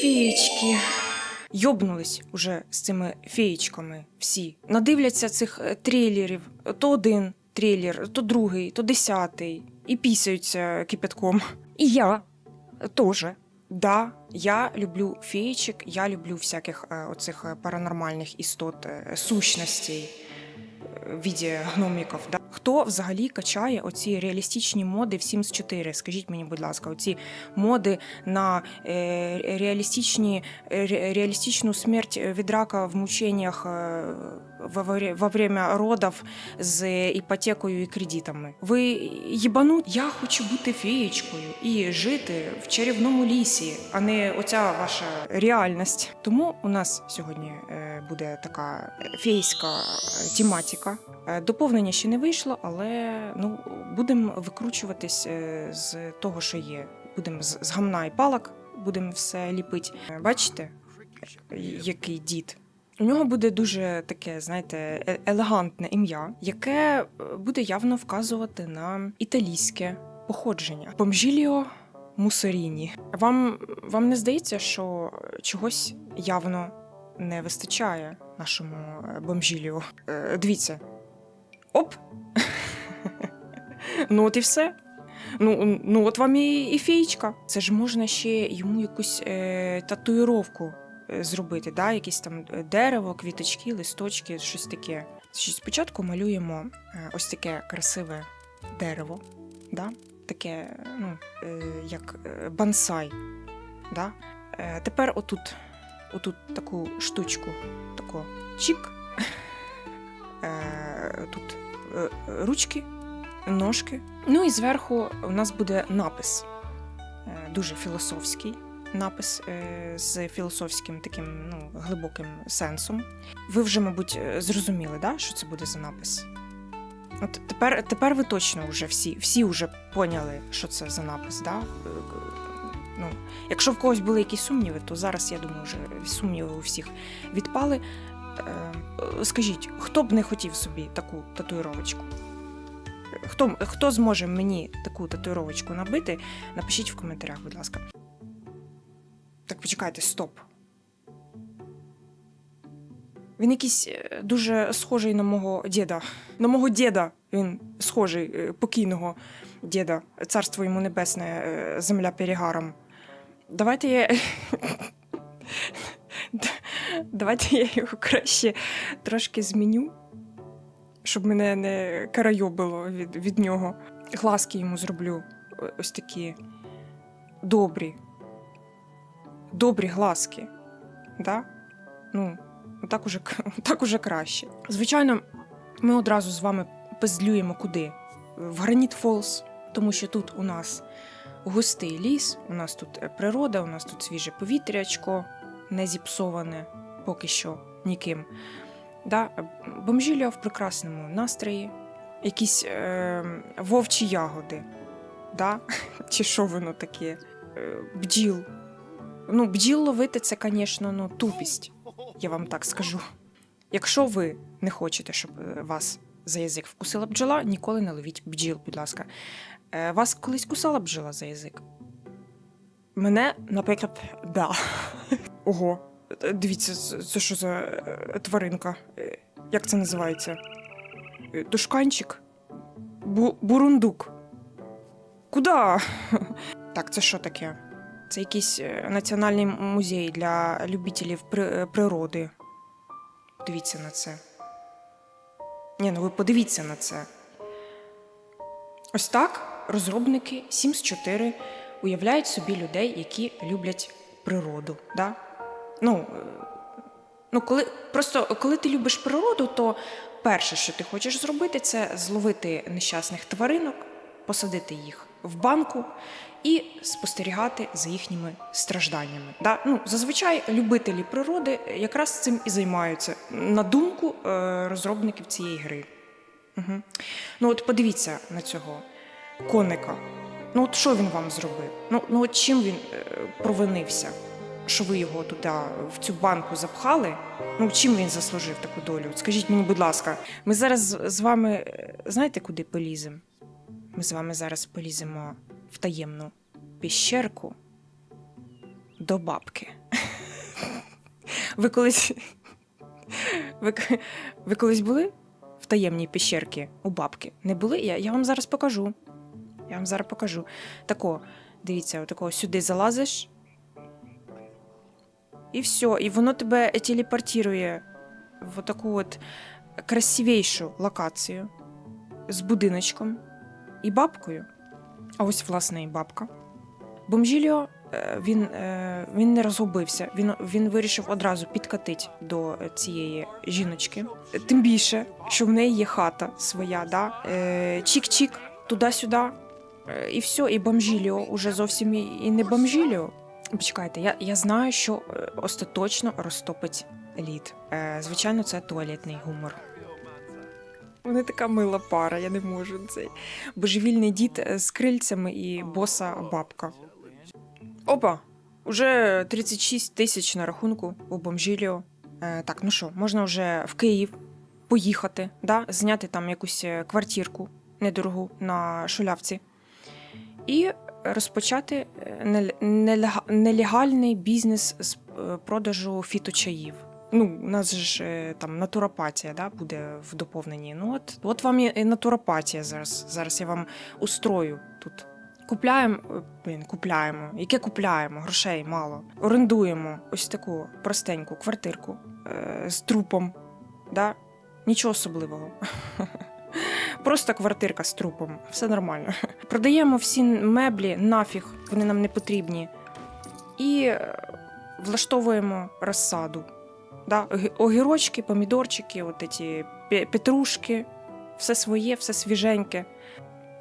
Феєчки. Йобнулись уже з цими феєчками всі. Надивляться цих е, трейлерів. То один трейлер, то другий, то десятий. І пісяються кипятком. І я теж. Да, я люблю феєчок, я люблю всяких е, оцих е, паранормальних істот, сущностей віді гноміків. Да? Хто взагалі качає оці реалістичні моди в Sims 4? Скажіть мені, будь ласка, оці моди на е, реалістичні, е, реалістичну смерть від рака в мученнях е, во, вре- во время родів з іпотекою і кредитами. Ви їбанут? Я хочу бути феєчкою і жити в чарівному лісі, а не оця ваша реальність. Тому у нас сьогодні е, буде така фейська е, тематика. Е, Доповнення ще не вийшло, але ну будемо викручуватись з того, що є. Будемо з, гамна і палок, будемо все ліпити. Бачите, який дід? У нього буде дуже таке, знаєте, е- елегантне ім'я, яке е, буде явно вказувати на італійське походження. Бомжіліо Мусоріні. Вам, вам не здається, що чогось явно не вистачає нашому е, бомжіліо? Дивіться. Оп! ну, от і все. Ну, ну от вам і, і феєчка. Це ж можна ще йому якусь е, татуїровку зробити, да? якісь там е, дерево, квіточки, листочки, щось таке. Спочатку малюємо е, ось таке красиве дерево, да? таке, ну, е, як е, бонсай. Да? Е, тепер отут, отут таку штучку, тако чік. Е, тут е, ручки, ножки. Ну і зверху у нас буде напис. Е, Дуже філософський напис е, з філософським таким ну, глибоким сенсом. Ви вже, мабуть, е, зрозуміли, да, що це буде за напис? От тепер, тепер ви точно вже всі, всі вже поняли, що це за напис. Да? Ну, якщо в когось були якісь сумніви, то зараз я думаю, вже сумніви у всіх відпали. Е, Скажіть, хто б не хотів собі таку татуїровочку? Хто, хто зможе мені таку татуїровочку набити? Напишіть в коментарях, будь ласка. Так, почекайте, стоп. Він якийсь е, дуже схожий на мого діда. На мого діда він схожий, е, покійного діда. Царство йому небесне, е, земля перегаром. Давайте я. Давайте я його краще трошки зміню, щоб мене не карайобило від, від нього. Глазки йому зроблю ось такі добрі. Добрі глазки. Да? Ну, так уже, так уже краще. Звичайно, ми одразу з вами пиздлюємо куди? В Граніт Фолс, тому що тут у нас густий ліс, у нас тут е, природа, у нас тут свіже повітрячко, не зіпсоване поки що ніким. Да? Бомжілля в прекрасному настрої, якісь е, вовчі ягоди, да? чи що воно таке? Е, бджіл. Ну, бджіл ловити це, звісно, ну, тупість, я вам так скажу. Якщо ви не хочете, щоб е, вас за язик вкусила бджола, ніколи не ловіть бджіл, будь ласка. Е, Вас колись кусала бджола за язик? Мене, наприклад, да. Ого. Е, Дивіться, це що за тваринка? Як це називається? Душканчик? Бу- бурундук. Куда? Так, це що таке? Це якийсь е, національний музей для любителів е, природи. Дивіться на це. Ні, ну ви подивіться на це. Ось так розробники Sims 4 уявляють собі людей, які люблять природу. Да? Ну, е, ну коли, просто коли ти любиш природу, то перше, що ти хочеш зробити, це зловити нещасних тваринок, посадити їх в банку і спостерігати за їхніми стражданнями. Да? Ну, зазвичай любителі природи якраз цим і займаються, на думку е, розробників цієї гри. Угу. Ну, от подивіться на цього коника. Ну, от що він вам зробив? Ну, ну от чим він е, провинився? Що ви його туди в цю банку запхали? Ну, чим він заслужив таку долю? Скажіть мені, будь ласка, ми зараз з- вами е, знаєте, куди поліземо? Ми з вами зараз поліземо в таємну піщерку до бабки. Ви колись. Ви, ви колись були в таємній пещерці у бабки? Не були? Я, я вам зараз покажу. Я вам зараз покажу. Тако, дивіться, отако сюди залазиш. І все, і воно тебе телепортує в таку от красивішу локацію з будиночком і бабкою. А ось, власне, і бабка. Бомжільо е, він, е, він не розгубився. Він, він вирішив одразу підкатити до цієї жіночки. Тим більше, що в неї є хата своя, да? Е, чік-чік, туди-сюди. І все, і бомжіліо уже зовсім і не бомжіліо. Почекайте, я, я знаю, що остаточно розтопить лід. Звичайно, це туалетний гумор. Вони така мила пара, я не можу цей. Божевільний дід е, з крильцями і боса бабка. Опа! Уже 36 тисяч на рахунку у бомжіліо. Е, так, ну що, можна вже в Київ поїхати, да? зняти там якусь е, квартирку недорогу на шулявці. І розпочати е, нелегальний бізнес з продажу фіточаїв. Ну, у нас ж е, там натуропатія да, буде в доповненні. Ну, от, от вам і натуропатія зараз. Зараз я вам устрою тут. Купляємо, е, купляємо. Яке купляємо? Грошей мало. Орендуємо ось таку простеньку квартирку е, з трупом. Да? Нічого особливого. Просто квартирка з трупом, все нормально. Продаємо всі меблі нафіг, вони нам не потрібні. І е, влаштовуємо розсаду. Да? Огірочки, помідорчики, от ці петрушки, все своє, все свіженьке.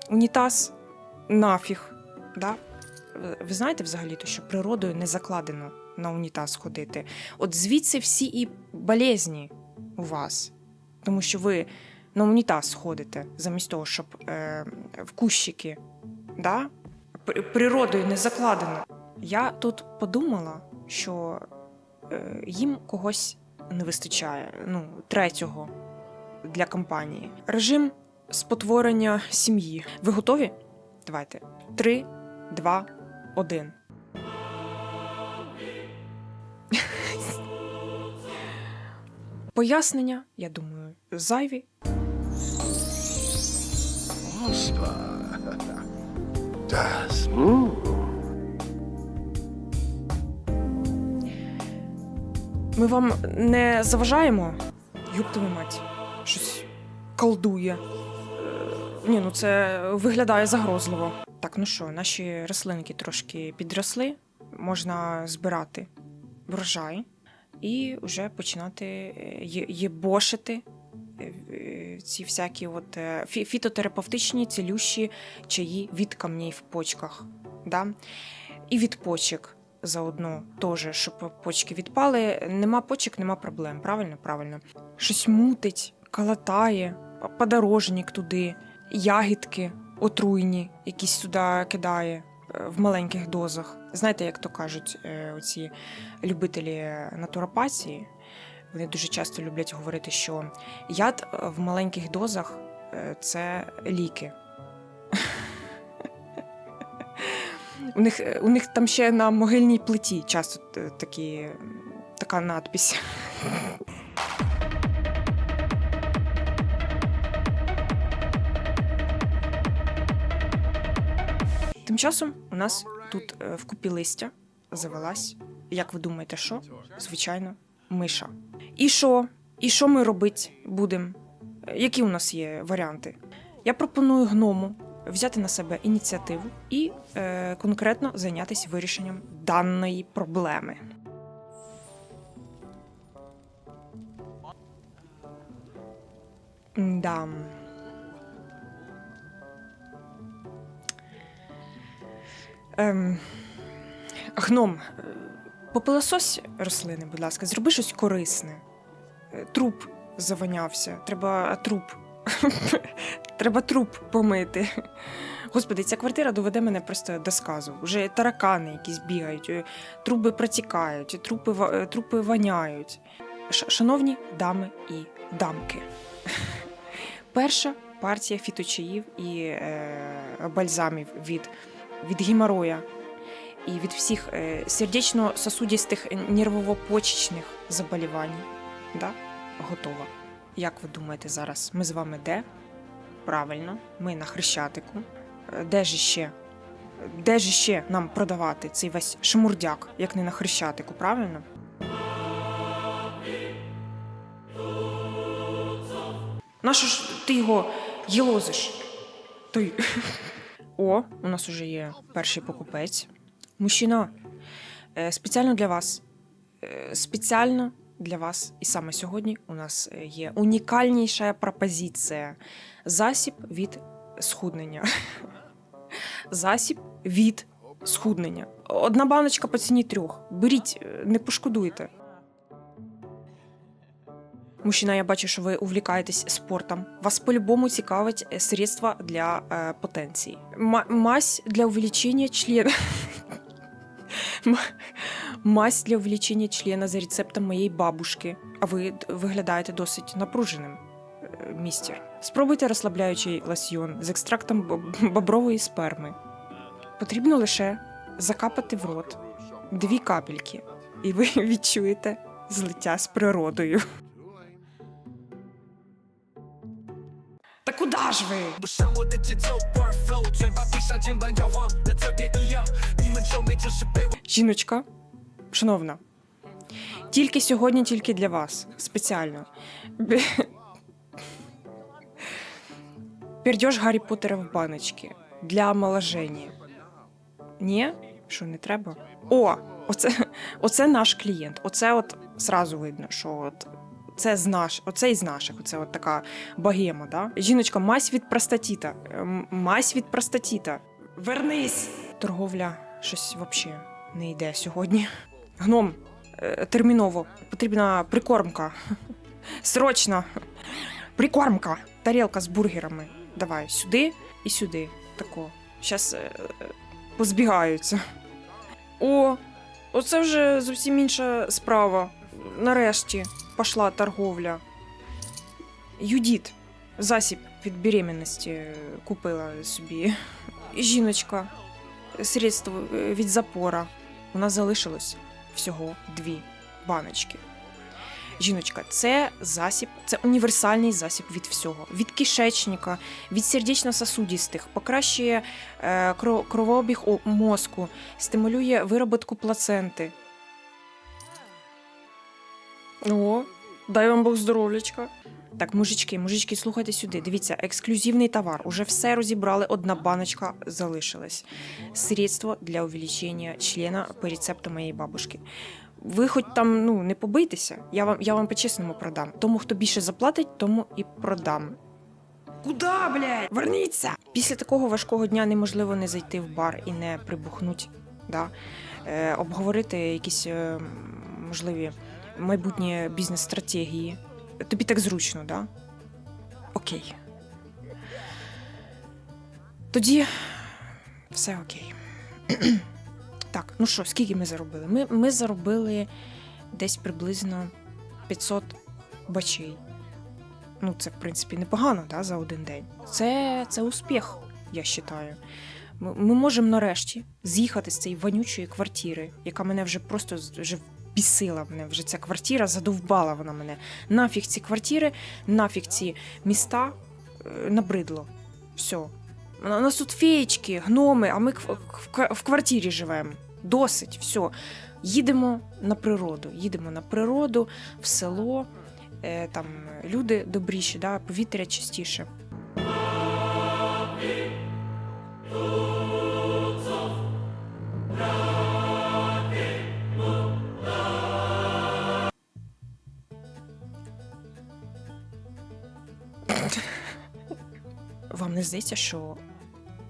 Унітаз нафіг. Да? Ви- знаєте взагалі, то, що природою не закладено на унітаз ходити. От звідси всі і болезні у вас. Тому що ви на унітаз ходите, замість того, щоб е, в кущики. Да? Природою не закладено. Я тут подумала, що їм когось не вистачає, ну, третього для компанії. Режим спотворення сім'ї. Ви готові? Давайте. Три, два, один. Пояснення, я думаю, зайві. Das. Ми вам не заважаємо? Твою мать. Щось колдує. Е, Ні, ну це виглядає загрозливо. Так, ну що, наші рослинки трошки підросли, можна збирати врожай і вже починати е, єбошити е, ці всякі от фітотерапевтичні цілющі чаї від камней в почках. Да? І від почек заодно теж, щоб почки відпали. Нема почек, нема проблем. Правильно? Правильно. Щось мутить, калатає, подорожник туди, ягідки отруйні, якісь сюди кидає е, в маленьких дозах. Знаєте, як то кажуть, е, оці любителі натуропатії, вони дуже часто люблять говорити, що яд е, в маленьких дозах це ліки. У них, е, у них там ще на могильній плиті часто такі, така надпись. Тим часом у нас тут е, в купі листя завелась. Як ви думаєте, що? Звичайно, миша. І що? І що ми робити будемо? Е, Які у нас є варіанти? Я пропоную гному взяти на себе ініціативу і е, конкретно зайнятися вирішенням даної проблеми. Да. Ем, гном, е, попилосось рослини, будь ласка, зроби щось корисне. Е, Труп завонявся. Треба труп. Треба труп помити. Господи, ця квартира доведе мене просто до сказу. Уже таракани якісь бігають, е, труби протікають, трупи, е, трупи воняють. Шановні дами і дамки. Перша партія фіточаїв і е, бальзамів від, від геморроя і від всіх е, сердечно-сосудистих нервово-почечних заболівань. Да? Готова. Як ви думаєте зараз? Ми з вами де? Правильно, ми на Хрещатику. Е, Де ж ще? Де ж ще нам продавати цей весь шмурдяк, як не на Хрещатику, правильно? Нащо ж ти його єлозиш? Той. О, у нас уже є перший покупець. Мужчина, е, спеціально для вас. Е, Спеціально для вас. І саме сьогодні у нас є унікальніша пропозиція. Засіб від схуднення. Засіб від схуднення. Одна баночка по ціні трьох. Беріть, е, не пошкодуйте. Мужчина, я бачу, що ви увлікаєтесь спортом. Вас по-любому цікавить е, средства для е, потенції. Ма- мазь для увеличения члена. М- Мазь для увеличения члена за рецептом моєї бабушки. А ви виглядаєте досить напруженим, е, містер. Спробуйте розслабляючий ласьйон з екстрактом бобрової сперми. Потрібно лише закапати в рот дві капельки, і ви відчуєте злиття з природою. Та куди ж ви? Жіночка, шановна, тільки сьогодні, тільки для вас спеціально. Бе- Гаррі Поттера в баночки для омоложення. Ні? Що не треба? О! Оце, оце наш клієнт. Оце от зразу видно, що от це з наш, оце із наших. Оце от така богема, да? Жіночка, мазь від простатіта. М- Мазь від простатіта. Вернись! Торговля щось взагалі не йде сьогодні. Гном, е, терміново. Потрібна прикормка. Срочно. Прикормка. Тарілка з бургерами. Давай сюди і сюди. Тако. Щас е, е, позбігаються. О, оце вже зовсім інша справа. Нарешті пішла торговля. Юдіт. Засіб від беременності е, купила собі. Жіночка. Средство е, від запора. У нас залишилось всього дві баночки. Жіночка, це засіб, це універсальний засіб від всього: від кишечника, від сердечно-сосудистих, покращує е, кровообіг мозку, стимулює вироботку плаценти. О, дай вам Бог здоров'ячка. Так, мужички, мужички, слухайте сюди. Дивіться, ексклюзивний товар. Уже все розібрали, одна баночка залишилась. Средство для увеличения члена по рецепту моєї бабушки. Ви хоч там ну не побийтеся, я вам я вам по-чесному продам. Тому хто більше заплатить, тому і продам. Куда, блядь? Верніться! Після такого важкого дня неможливо не зайти в бар і не прибухнуть, да? е, обговорити якісь е, можливі майбутні бізнес-стратегії. Тобі так зручно, да? Окей. Тоді все окей. так, ну що, скільки ми заробили? Ми, ми заробили десь приблизно 500 бачей. Ну, це, в принципі, непогано да, за один день. Це, це успіх, я вважаю. Ми, ми можемо нарешті з'їхати з цієї вонючої квартири, яка мене вже просто вже бісила. Мене вже ця квартира задовбала вона мене. Нафіг ці квартири, нафіг ці міста е, набридло. Все. У нас тут феєчки, гноми, а ми в квартирі живемо. Досить, все. Їдемо на природу. Їдемо на природу, в село, е, там люди добріші, да, повітря чистіше. Вам не здається, що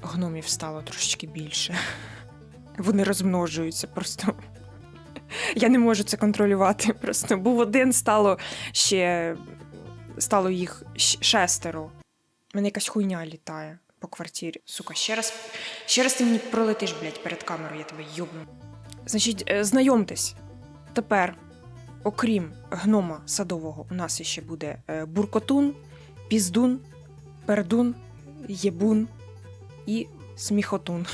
гномів стало трошечки більше? Вони розмножуються просто. Я не можу це контролювати. Просто був один, стало ще стало їх шестеро. У мене якась хуйня літає по квартирі. Сука, ще раз, ще раз ти мені пролетиш, блядь, перед камерою, я тебе йобну. Значить, е, знайомтесь. Тепер, окрім гнома садового, у нас ще буде е, буркотун, піздун, пердун, єбун і сміхотун.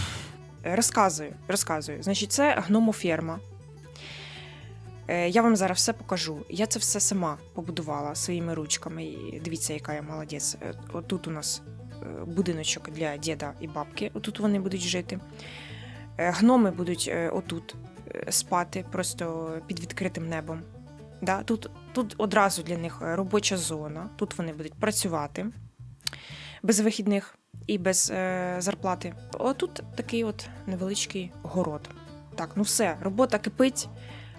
Розказую, розказую. Значить, це гномоферма. Е, Я вам зараз все покажу. Я це все сама побудувала своїми ручками. Дивіться, яка я молодець. Е, Отут у нас е, будиночок для діда і бабки. Отут вони будуть жити. Гноми будуть отут спати, просто під відкритим небом. Да? Тут, тут одразу для них робоча зона. Тут вони будуть працювати без вихідних і без е, зарплати. Отут такий от невеличкий город. Так, ну все, робота кипить,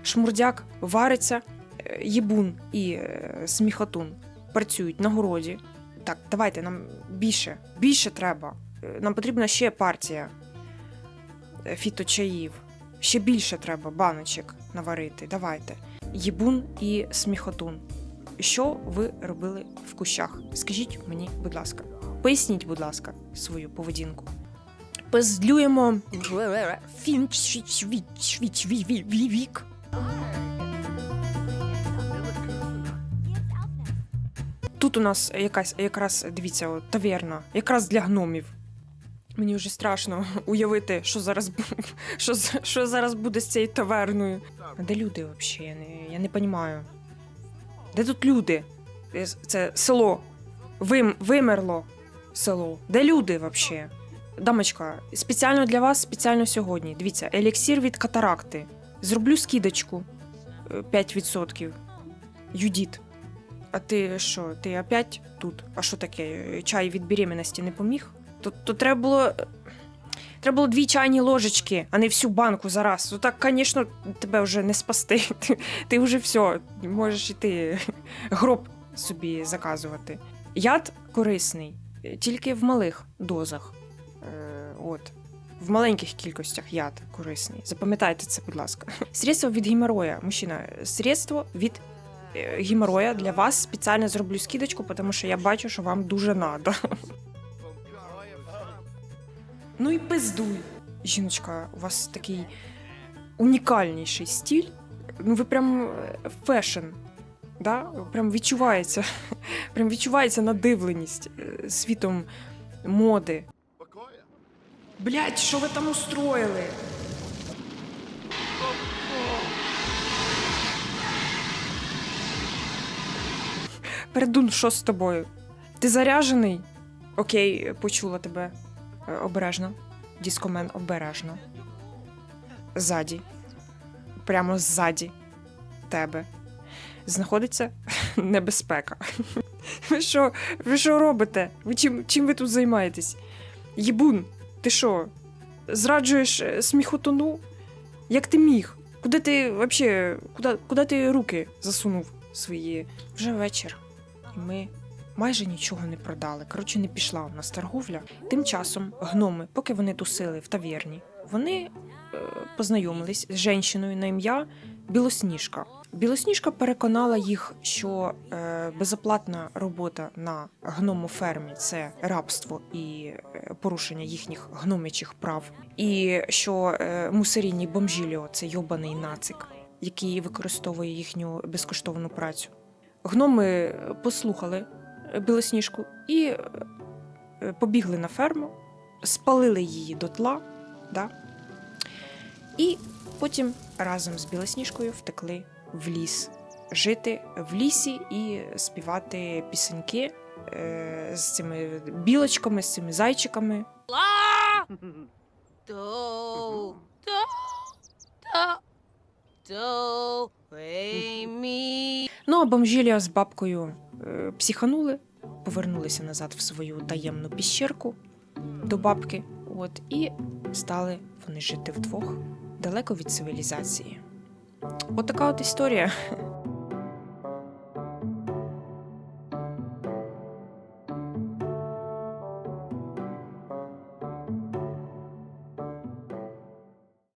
шмурдяк вариться, е, їбун і е, сміхотун працюють на городі. Так, давайте нам більше, більше треба. Е, Нам потрібна ще партія е, фіточаїв. Ще більше треба баночок наварити. Давайте. Їбун і сміхотун. Що ви робили в кущах? Скажіть мені, будь ласка. Поясніть, будь ласка, свою поведінку. Пиздлюємо вік. Тут у нас якась якраз дивіться, от, таверна, якраз для гномів. Мені вже страшно уявити, що зараз що, що зараз буде з цією таверною. А де люди взагалі? Я не, я не розумію. Де тут люди? Е, Це село. Вим, вимерло село. Де люди взагалі? Дамочка, спеціально для вас, спеціально сьогодні. Дивіться, еліксір від катаракти. Зроблю скидочку е, 5%. Юдіт. А ти що, ти опять тут? А що таке? Чай від беременності не поміг? То, то треба було. Треба було дві чайні ложечки, а не всю банку зараз. Ну так, звісно, тебе вже не спасти. Ти, ти вже все, можеш іти гроб собі заказувати. Яд корисний, е, тільки в малих дозах. Е, от. В маленьких кількостях яд корисний. Запам'ятайте це, будь ласка. Средство від геморроя. Мужчина, средство від е, геморроя для вас спеціально зроблю скидочку, тому що я бачу, що вам дуже надо. Ну і пиздуй. Жіночка, у вас такий унікальніший стиль. Ну, ви прям е, фешн. Да? Прям відчувається. Прям відчувається надивленість е, світом моди. Блять, що ви там устроїли? Передун, що з тобою? Ти заряжений? Окей, почула тебе. Е, Обережно. Діскомен обережно. Ззаді. Прямо ззаді тебе. Знаходиться небезпека. Ви що? Ви що робите? Ви чим, чим ви тут займаєтесь? Єбун, ти що? Зраджуєш е, сміхотону? Як ти міг? Куди ти вообще, куди, куди ти руки засунув свої? Вже вечір. І ми майже нічого не продали. Коротше, не пішла у нас торговля. Тим часом гноми, поки вони тусили в таверні, вони е, познайомились з жінкою на ім'я Білосніжка. Білосніжка переконала їх, що е, безоплатна робота на гномофермі це рабство і е, порушення їхніх гномячих прав, і що е, мусорінні бомжіліо це йобаний нацик, який використовує їхню безкоштовну працю. Гноми послухали білосніжку і побігли на ферму, спалили її дотла, да? і потім разом з білосніжкою втекли в ліс. Жити в лісі і співати пісеньки е, з цими білочками, з цими зайчиками. Ну а бомжілія з бабкою е, психанули, повернулися назад в свою таємну піщерку до бабки. От, і стали вони жити вдвох далеко від цивілізації. От от історія.